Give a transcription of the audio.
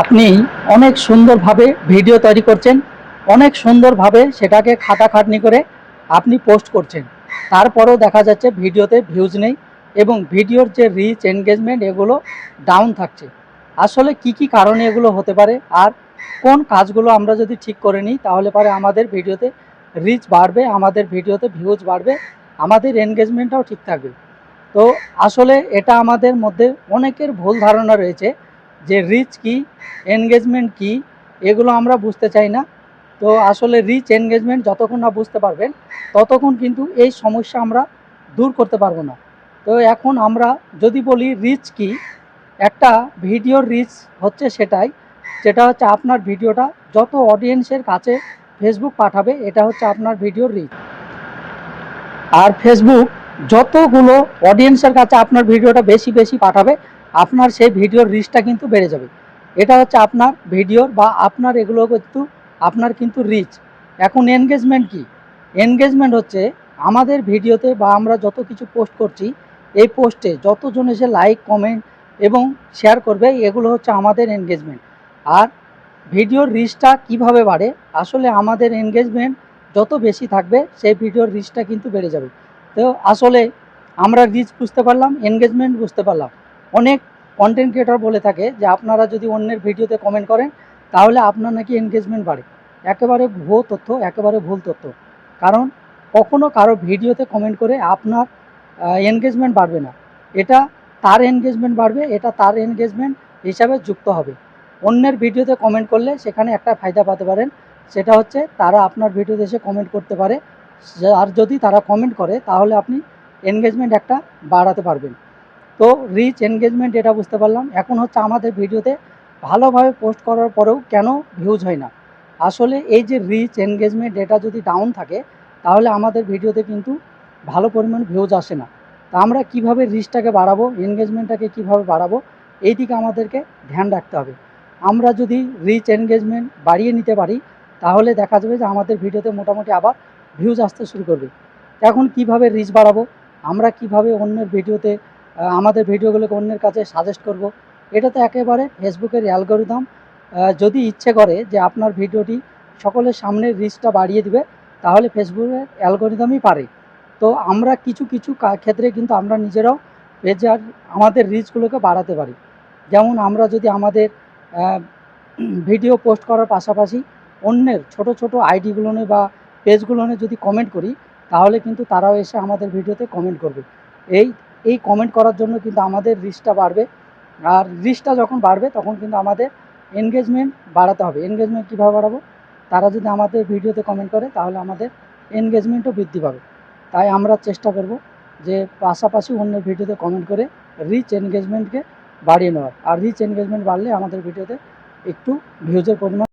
আপনি অনেক সুন্দরভাবে ভিডিও তৈরি করছেন, অনেক সুন্দরভাবে সেটাকে খাটাখাটনি করে আপনি পোস্ট করছেন। তারপরেও দেখা যাচ্ছে ভিডিওতে ভিউজ নেই এবং ভিডিওর যে রিচ এনগেজমেন্ট এগুলো ডাউন থাকছে। আসলে কি কি কারণে এগুলো হতে পারে আর কোন কাজগুলো আমরা যদি ঠিক করে নিই, তাহলে পরে আমাদের ভিডিওতে রিচ বাড়বে, আমাদের ভিডিওতে ভিউজ বাড়বে, আমাদের এনগেজমেন্টটাও ঠিক থাকবে। তো আসলে এটা আমাদের মধ্যে অনেকের ভুল ধারণা রয়েছে। যে রিচ কি এনগেজমেন্ট কি, এগুলো আমরা বুঝতে চাই না। তো আসলে রিচ এনগেজমেন্ট যতক্ষণ না বুঝতে পারবেন, ততক্ষণ কিন্তু এই সমস্যা আমরা দূর করতে পারব না। তো এখন আমরা যদি বলি রিচ কি, একটা ভিডিওর রিচ হচ্ছে সেটাই, যেটা হচ্ছে আপনার ভিডিওটা যত অডিয়েন্সের কাছে ফেসবুক পাঠাবে, এটা হচ্ছে আপনার ভিডিওর রিচ আর ফেসবুক যতগুলো অডিয়েন্সের কাছে আপনার ভিডিওটা বেশি বেশি পাঠাবে আপনার সেই ভিডিওর রিচটা কিন্তু বেড়ে যাবে। এটা হচ্ছে আপনার ভিডিওর বা আপনার এগুলো কিন্তু, আপনার কিন্তু রিচ এখন এনগেজমেন্ট কি? এনগেজমেন্ট হচ্ছে আমাদের ভিডিওতে বা আমরা যত কিছু পোস্ট করছি, এই পোস্টে যতজন এসে লাইক কমেন্ট এবং শেয়ার করবে, এগুলো হচ্ছে আমাদের এনগেজমেন্ট আর ভিডিওর রিচটা কীভাবে বাড়ে? আসলে আমাদের এনগেজমেন্ট যত বেশি থাকবে, সেই ভিডিওর রিচটা কিন্তু বেড়ে যাবে। তো আসলে আমরা রিচ বুঝতে পারলাম এনগেজমেন্ট বুঝতে পারলাম। অনেক কন্টেন্ট ক্রিয়েটর বলে থাকে যে আপনারা যদি অন্যের ভিডিওতে কমেন্ট করেন, তাহলে আপনার নাকি এনগেজমেন্ট বাড়ে। একেবারে ভুয়ো তথ্য, একেবারে ভুল তথ্য। কারণ কখনো কারও ভিডিওতে কমেন্ট করে আপনার এনগেজমেন্ট বাড়বে না। এটা তার এনগেজমেন্ট বাড়বে, এটা তার এনগেজমেন্ট হিসাবে যুক্ত হবে। অন্যের ভিডিওতে কমেন্ট করলে সেখানে একটা ফায়দা পেতে পারেন, সেটা হচ্ছে তারা আপনার ভিডিওতে এসে কমেন্ট করতে পারে। আর যদি তারা কমেন্ট করে, তাহলে আপনি এনগেজমেন্ট একটা বাড়াতে পারবেন। তো রিচ এনগেজমেন্ট এটা বুঝতে পারলাম। এখন হচ্ছে আমাদের ভিডিওতে ভালোভাবে পোস্ট করার পরেও কেন ভিউজ হয় না? আসলে এই যে রিচ এনগেজমেন্ট এটা যদি ডাউন থাকে, তাহলে আমাদের ভিডিওতে কিন্তু ভালো পরিমাণ ভিউজ আসে না। তা আমরা কীভাবে রিচটাকে বাড়াবো এনগেজমেন্টটাকে কীভাবে বাড়াবো, এই দিকে আমাদেরকে ধ্যান রাখতে হবে। আমরা যদি রিচ এনগেজমেন্ট বাড়িয়ে নিতে পারি, তাহলে দেখা যাবে যে আমাদের ভিডিওতে মোটামুটি আবার ভিউজ আসতে শুরু করবে। এখন কীভাবে রিচ বাড়াবো, আমরা কীভাবে অন্যের ভিডিওতে আমাদের ভিডিওগুলোকে অন্যের কাছে সাজেস্ট করব। এটা তো একেবারে ফেসবুকের অ্যালগোরিদম যদি ইচ্ছে করে যে আপনার ভিডিওটি সকলের সামনে রিচটা বাড়িয়ে দিবে, তাহলে ফেসবুকের অ্যালগোরিদমই পারে। তো আমরা কিছু কিছু ক্ষেত্রে কিন্তু আমরা নিজেরাও পেজে আমাদের রিচগুলোকে বাড়াতে পারি। যেমন আমরা যদি আমাদের ভিডিও পোস্ট করার পাশাপাশি অন্যের ছোট ছোট আইডিগুলো বা পেজগুলো যদি কমেন্ট করি, তাহলে কিন্তু তারাও এসে আমাদের ভিডিওতে কমেন্ট করবে। এই এই কমেন্ট করার জন্য কিন্তু আমাদের রিচটা বাড়বে। আর রিচটা যখন বাড়বে, তখন কিন্তু আমাদের এনগেজমেন্ট বাড়াতে হবে। এনগেজমেন্ট কীভাবে বাড়াবো? তারা যদি আমাদের ভিডিওতে কমেন্ট করে, তাহলে আমাদের এনগেজমেন্টও বৃদ্ধি পাবে। তাই আমরা চেষ্টা করব যে পাশাপাশি অন্যের ভিডিওতে কমেন্ট করে রিচ এনগেজমেন্টকে বাড়িয়ে নেওয়ার। আর রিচ এনগেজমেন্ট বাড়লে আমাদের ভিডিওতে একটু ভিউজের পরিমাণ